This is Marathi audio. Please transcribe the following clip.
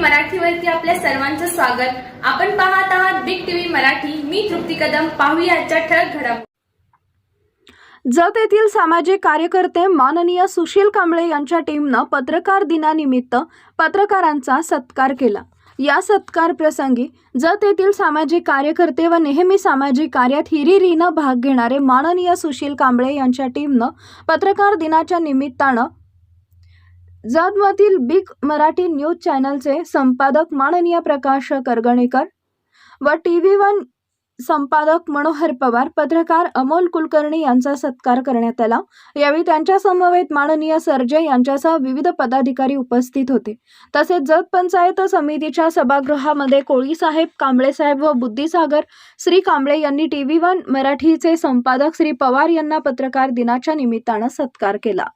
मराठीवरती आपल्या सर्वांचं स्वागत. आपण पाहत आहात बिग टीव्ही मराठी. मी तृप्ती कदम. पाहूया आजच्या ठळक घडामोडी. जत येथील सामाजिक कार्यकर्ते माननीय सुशील कांबळे यांच्या टीमनं पत्रकार दिनानिमित्त पत्रकारांचा सत्कार केला. या सत्कार प्रसंगी जत येथील सामाजिक कार्यकर्ते व नेहमी सामाजिक कार्यात हिरिरीनं भाग घेणारे माननीय सुशील कांबळे यांच्या टीमनं पत्रकार दिनाच्या निमित्तानं जतमधील बिग मराठी न्यूज चॅनलचे संपादक माननीय प्रकाश करगणेकर व टी व्ही वन संपादक मनोहर पवार पत्रकार अमोल कुलकर्णी यांचा सत्कार करण्यात आला. यावेळी त्यांच्या समवेत माननीय सर्जे यांच्यासह विविध पदाधिकारी उपस्थित होते. तसेच जत पंचायत समितीच्या सभागृहामध्ये कोळीसाहेब कांबळेसाहेब व बुद्धिसागर श्री कांबळे यांनी टी व्ही वन मराठीचे संपादक श्री पवार यांना पत्रकार दिनाच्या निमित्तानं सत्कार केला.